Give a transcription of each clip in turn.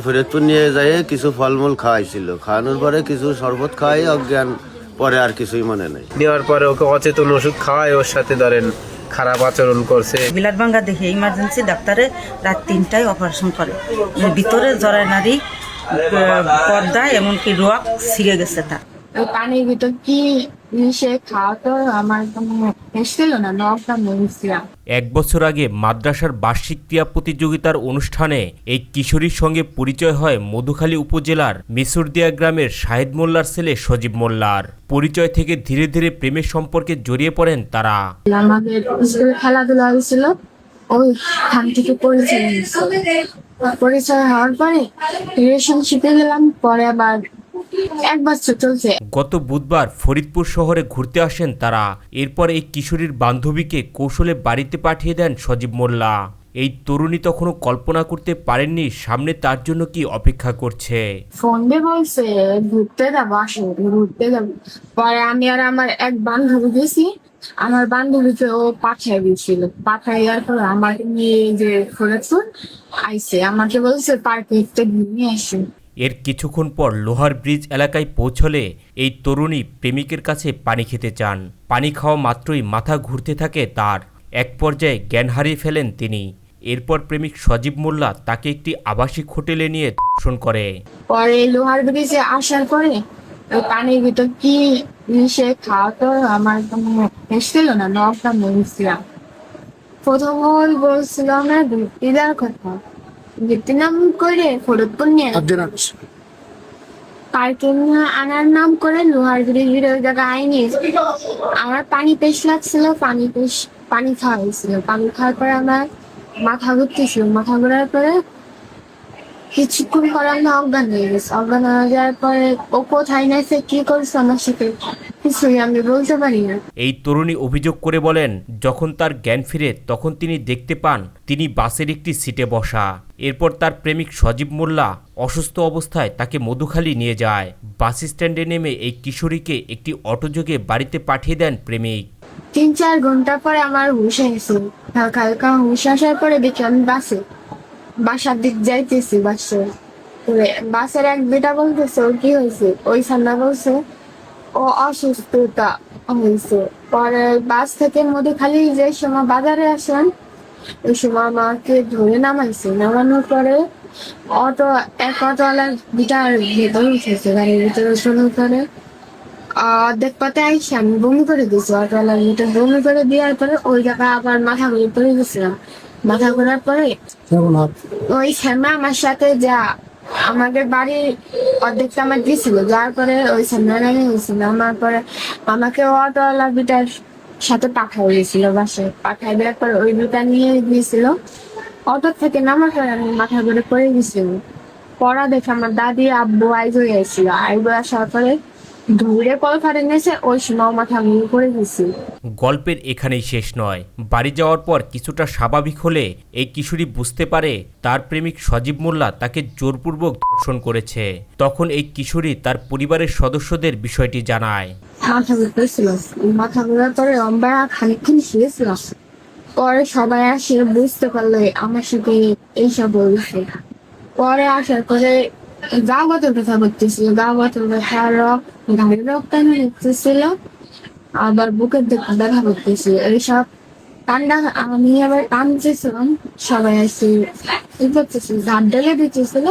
ফরিদপুর নিয়ে যাই কিছু ফলমূল খাওয়াইছিল। খাওয়ানোর পরে কিছু শরবত খাওয়াই অজ্ঞান পরে আর কিছুই মনে নেই। নেওয়ার পরে ওকে অচেতন ওষুধ খাওয়াই ওর সাথে ধরেন খারাপ আচরণ করছে। বিলাট ভাঙ্গা দেখে ইমার্জেন্সি ডাক্তারে রাত তিনটায় অপারেশন করে। ভিতরে জরায় নারী পর্দায় পর্দা এমনকি রোয়াক ছিঁড়ে গেছে তার। ওই পানির ভিতর কি মিশে খাওয়া আমার কোনো না নখটা মরেছিলাম এক বছর আগে মাদ্রাসার বার্ষিক ক্রীড়া প্রতিযোগিতার অনুষ্ঠানে এই কিশোরীর সঙ্গে পরিচয় হয় মধুখালী উপজেলার মিসুরদিয়া গ্রামের শাহিদ মোল্লার ছেলে সজীব মোল্লার। পরিচয় থেকে ধীরে ধীরে প্রেমের সম্পর্কে জড়িয়ে পড়েন তারা। আমাদের স্কুলে খেলাধুলা হয়েছিল ওইখান থেকে পরিচয় পরিচয় হওয়ার পরে রিলেশনশিপে গেলাম পরে আবার এক বছর চলছে। গত বুধবার ফরিদপুর শহরে ঘুরতে আসেন তারা। এরপর এই কিশোরীর বান্ধবীকে কৌশলে বাড়িতে পাঠিয়ে দেন সজীব মোল্লা। এই তরুণী তখনও কল্পনা করতে পারেননি সামনে তার জন্য কি অপেক্ষা করছে। ফোন দিয়ে বলছে ঘুরতে যাব আসো ঘুরতে যাব। পরে আমি আর আমার এক বান্ধবী গেছি আমার বান্ধবীকে ও পাঠিয়ে দিয়েছিল। দেওয়ার পর আমাকে নিয়ে যে ফরিদপুর আইসে আমাকে বলছে পার্কে একটু ঘুমিয়ে আসো। এর কিছুক্ষণ পর লোহার ব্রিজ এলাকায় পৌঁছলে এই তরুণী প্রেমিকের কাছে পানি খেতে চান। পানি খাওয়া মাত্রই মাথা ঘুরতে থাকে তার। এক পর্যায়ে জ্ঞান হারিয়ে ফেলেন তিনি। এরপর প্রেমিক সজীব মোল্লা তাকে একটি আবাসিক হোটেলে নিয়ে ধর্ষণ করে। পরে লোহার ব্রিজে আসার পরে পানির ভিতর কি মিশে খাওয়া তো আমার কোনো না, নখটা মরেছিলাম প্রথম ওই বলছিল আমরা কথা। ঘুরতে নাম করে ফরিদপুর নিয়ে। নিয়ে আনার নাম করে লোহার ব্রিজের ওই জায়গায় আইনি আমার পানি পেশ লাগছিল পানি পেশ পানি খাওয়া হয়েছিল। পানি খাওয়ার পরে আমার মাথা ঘুরতেছিল। মাথা ঘোরার পরে কিছুক্ষণ পরে আমি অজ্ঞান হয়ে গেছি। অজ্ঞান হয়ে যাওয়ার পরে ও কোথায় নেছে কি করছে আমার সাথে? আমি এই তরুণী অভিযোগ করে বলেন, যখন তার জ্ঞান ফিরে তখন তিনি দেখতে পান তিনি বাসের একটি সিটে বসা। এরপর তার প্রেমিক সজীব মোল্লা অসুস্থ অবস্থায় তাকে মধুখালী নিয়ে যায়। বাস স্ট্যান্ডে নেমে এই কিশোরীকে একটি অটোযোগে বাড়িতে পাঠিয়ে দেন প্রেমিক। তিন চার ঘণ্টা পরে আমার হুশ হয়েছে। হালকা হালকা হুশ আসার পরে দেখি আমি বাসে। বাসার দিক যাইতেছি বাসে। বাসের এক বেটা বলতেছে, ওর কি হয়েছে? ওই সান্না বলছে ও অসুস্থতা হয়েছে পরে বাস থেকে মধ্যে খালি যে সময় বাজারে আসেন ওই সময় আমাকে ধরে নামাইছে। নামানোর পরে অটো এক অটোওয়ালার গিটার ভেতরে উঠেছে গাড়ির ভিতরে শোনার পরে অর্ধেক পথে আইসি আমি বমি করে দিয়েছি। অটোওয়ালার ভিতরে বমি করে দেওয়ার পরে ওই জায়গায় আবার মাথা ঘুরে পড়ে গেছিলাম। মাথা ঘোরার পরে ওই শ্যামা আমার সাথে যা আমাদের বাড়ি অর্ধেকটা আমার দিয়েছিল যার পরে ওই শ্যামা হয়েছিল আমার পরে আমাকে অটোওয়ালা বিটার সাথে পাঠাই দিয়েছিল বাসে পাঠাই দেওয়ার পর ওই বিটা নিয়ে গিয়েছিল। অটো থেকে নামার পরে আমি মাথা করে পড়ে গেছিল পড়া দেখে আমার দাদি, আব্বু আইজ হয়ে গেছিল আইবো আসার পরে কল নিয়েছে ওই মাথা পড়ে গেছিল গল্পের এখানেই শেষ নয়। বাড়ি যাওয়ার পর কিছুটা স্বাভাবিক হলে এই কিশোরী বুঝতে পারে তার প্রেমিক সজীব মোল্লা তাকে জোরপূর্বক ধর্ষণ করেছে। তখন এই কিশোরী তার পরিবারের সদস্যদের বিষয়টি জানায়। মাথা ঘুরতেছিল মাথা ঘোরার পরে আমরা খানিকক্ষণ শুয়েছিলাম পরে সবাই আসে বুঝতে পারল আমার সাথে এইসব বলছে। পরে আসার পরে গা গত ব্যথা করতেছিল গা গত ব্যথা রক্ত ঘাড়ের রক্তানি হতেছিল আবার বুকের ব্যথা করতেছিল। এইসব কান্না আমি আবার কাঁদতেছিলাম সবাই আসে ই করতেছিল ঝাড় ঢেলে দিতেছিল।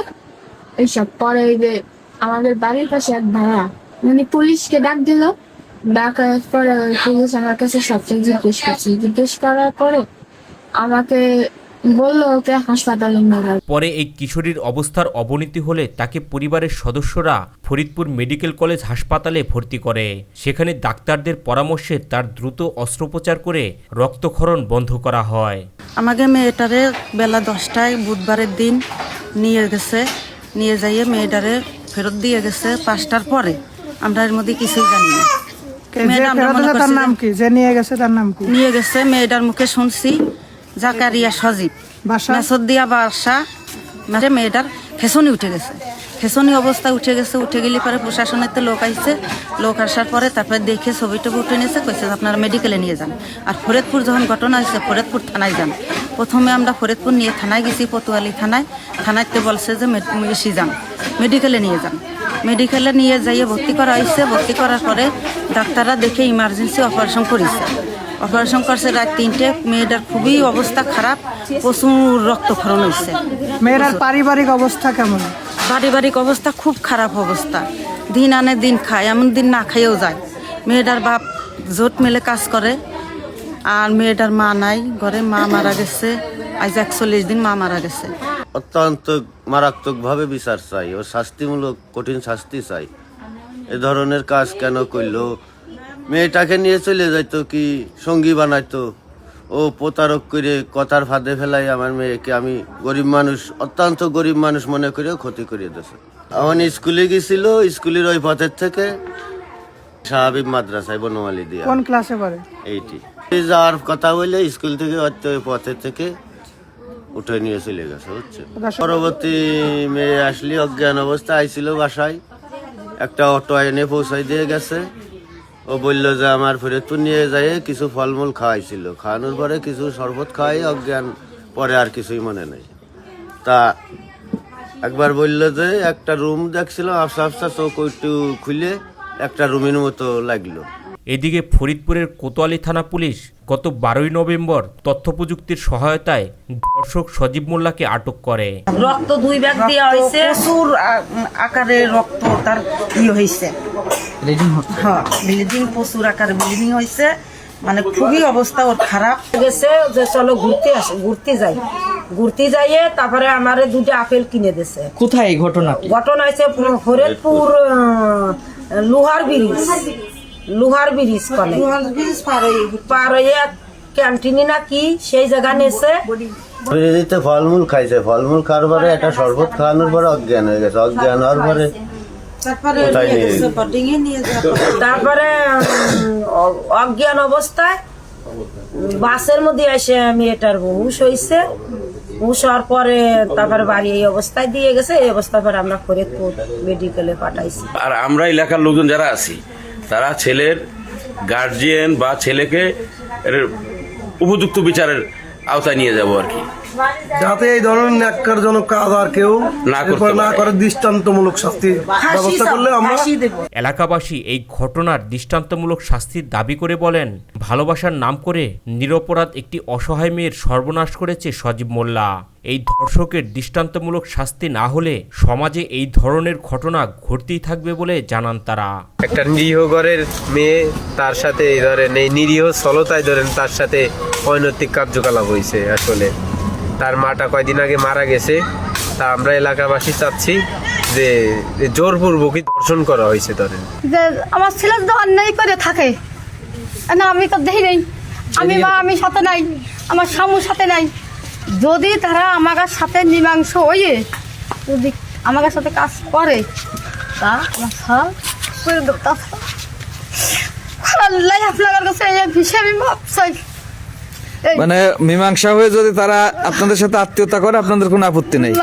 এইসব পরে ওই যে আমাদের বাড়ির পাশে এক ভাড়া মানে পুলিশকে ডাক দিল। ডাকার পরে পুলিশ আমার কাছে সবচেয়ে জিজ্ঞেস করছে। জিজ্ঞেস করার পরে আমাকে বলল ওকে হাসপাতালে নিয়ে যাবে। পরে এই কিশোরীর অবস্থার অবনতি হলে তাকে পরিবারের সদস্যরা ফরিদপুর মেডিকেল কলেজ হাসপাতালে ভর্তি করে। সেখানে ডাক্তারদের পরামর্শে তার দ্রুত অস্ত্রোপচার করে রক্তক্ষরণ বন্ধ করা হয়। আমাকে মেয়েটারে বেলা দশটায় বুধবারের দিন নিয়ে গেছে। নিয়ে যাইয়ে মেয়েটারে ফেরত দিয়ে গেছে পাঁচটার পরে। আমরা এর মধ্যে কিছুই জানি না। মেয়েটা আমরা ফেরত দিছে তার নাম কি? যে নিয়ে গেছে তার নাম কি? নিয়ে গেছে মেয়েটার মুখে শুনছি। জাকারিয়া সজীব। মেসর বাসা। মানে মেয়েটার খেসনি উঠে গেছে। খেসনি অবস্থা উঠে গেছে। উঠে গেলে পরে প্রশাসনের তো লোক আইছে। লোক আসার পরে তারপরে দেখে ছবিটা উঠে নিয়েছে কইছে যে আপনারা মেডিকেলে নিয়ে যান। আর ফরিদপুর যখন ঘটনা হয়েছে ফরিদপুর থানায় যান। প্রথমে আমরা ফরিদপুর নিয়ে থানায় গেছি পতুয়ালি থানায়। থানাতে বলছে যে এসি যান। মেডিকেলে নিয়ে যান। মেডিকেলে নিয়ে যাইয়ে ভর্তি করা হয়েছে। ভর্তি করার পরে ডাক্তাররা দেখে ইমার্জেন্সি অপারেশন করেছে। অপারেশন করছে রাত তিনটে। মেয়েটার খুবই অবস্থা খারাপ প্রচুর রক্তক্ষরণ হয়েছে। মেয়েটার পারিবারিক অবস্থা কেমন? পারিবারিক অবস্থা খুব খারাপ অবস্থা। দিন আনে দিন খায় এমন দিন না খাইয়েও যায়। মেয়েটার বাপ জোট মেলে কাজ করে আর মেয়েটার মা নাই ঘরে। মা মারা গেছে আজ একচল্লিশ দিন মা মারা গেছে। অত্যন্ত মারাত্মক ভাবে বিচার চাই ও শাস্তিমূলক কঠিন শাস্তি চাই। এ ধরনের কাজ কেন করল? মেয়েটাকে নিয়ে চলে যাইতো কি সঙ্গী বানাইতো। ও প্রতারক করে কথার ফাঁদে ফেলাই আমার মেয়েকে আমি গরিব মানুষ অত্যন্ত গরিব মানুষ মনে করেও ক্ষতি করিয়ে দিয়েছে। এখন স্কুলে গেছিল স্কুলের ওই পথের থেকে স্বাভাবিক মাদ্রাসায় বনমালী দিয়ে। কোন ক্লাসে পড়ে? এইটি। যাওয়ার কথা বলে স্কুল থেকে হয়তো ওই পথের থেকে উঠে নিয়ে চলে গেছে বুঝছে পরবর্তী মেয়ে আসলি অজ্ঞান অবস্থা আইছিল বাসায়। একটা অটো এনে পৌঁছাই দিয়ে গেছে। ও বলল যে আমার ফরিদপুর নিয়ে যাইয়ে কিছু ফলমূল খাওয়াইছিল। খাওয়ানোর পরে কিছু শরবত খাওয়াই অজ্ঞান পরে আর কিছুই মনে নেই। তা একবার বলল যে একটা রুম দেখছিল, আফসা আফসা চোখ একটু খুলে একটা রুমের মতো লাগল। এদিকে ফরিদপুরের কোতোয়ালি থানা পুলিশ গত বারোই নভেম্বর তথ্য প্রযুক্তির সহায়তায় ধর্ষক সজীব মোল্লাকে আটক করে। রক্ত দুই ব্যাগ দেওয়া হয়েছে। প্রচুর আকারে রক্ত তার ইয়ে হয়েছে। হ্যাঁ ব্লিডিং প্রচুর আকারে ব্লিডিং হয়েছে। মানে খুবই অবস্থা ওর খারাপ। গেছে যে চলো ঘুরতে আসে ঘুরতে যাই। ঘুরতে যাইয়ে তারপরে আমারে দুটো আপেল কিনে দিছে কোথায় ঘটনা? ঘটনা হয়েছে ফরিদপুর আহ, লোহার ব্রিজ। লোহার ব্রিজ কলে। পার হয়ে ক্যান্টিনে না কি সেই জায়গা নেছে। দিতে ফলমূল খাইছে ফলমূল খাওয়ার পরে একটা শরবত খাওয়ানোর পরে অজ্ঞান হয়ে গেছে। অজ্ঞান হওয়ার পরে তারপরে অজ্ঞান অবস্থায় বাসের মধ্যে এসে মেয়েটার হুশ হয়েছে হুশ হওয়ার পরে তারপরে বাড়ি এই অবস্থায় দিয়ে গেছে। এই অবস্থায় পরে আমরা ফরিদপুর মেডিকেলে পাঠাইছি। আর আমরা এলাকার লোকজন যারা আছি তারা ছেলের গার্জিয়ান বা ছেলেকে উপযুক্ত বিচারের আওতায় নিয়ে যাব আর কি। যাতে এই ধরনের ন্যাক্কারজনক কাজ আর কেউ না করতে না। করে দৃষ্টান্তমূলক শাস্তির ব্যবস্থা করলে আমরা এলাকাবাসী এই ঘটনার দৃষ্টান্তমূলক শাস্তির দাবি করে বলেন ভালোবাসার নাম করে নিরপরাধ একটি অসহায় মেয়ের সর্বনাশ করেছে সজীব মোল্লা। এই ধর্ষকের দৃষ্টান্তমূলক শাস্তি না হলে সমাজে এই ধরনের ঘটনা ঘটতেই থাকবে বলে জানান তারা। একটা নিরীহ ঘরের মেয়ে তার সাথে এই ধরেন এই নিরীহ সলতায় ধরেন তার সাথে অনৈতিক কার্যকলাপ হয়েছে আসলে। তার মাটা কয়দিন আগে মারা গেছে। তা আমরা এলাকাবাসী চাচ্ছি যে জোরপূর্বকই দর্শন করা হয়েছে ধরেন যে আমার ছেলে তো অন্যায় করে থাকে না আমি তো দেখি নেই। আমি মা আমি সাথে নাই। আমার স্বামীর সাথে নাই। যদি তারা আমার সাথে মীমাংস হয়ে যদি আমার সাথে কাজ করে তা আমার সব করে দেবো। তাছাড়া আল্লাহ আপনার কাছে এই বিষয়ে আমি এই মানে মীমাংসা হয়ে যদি তারা আপনাদের সাথে আত্মীয়তা করে আপনাদের কোনো আপত্তি নেই।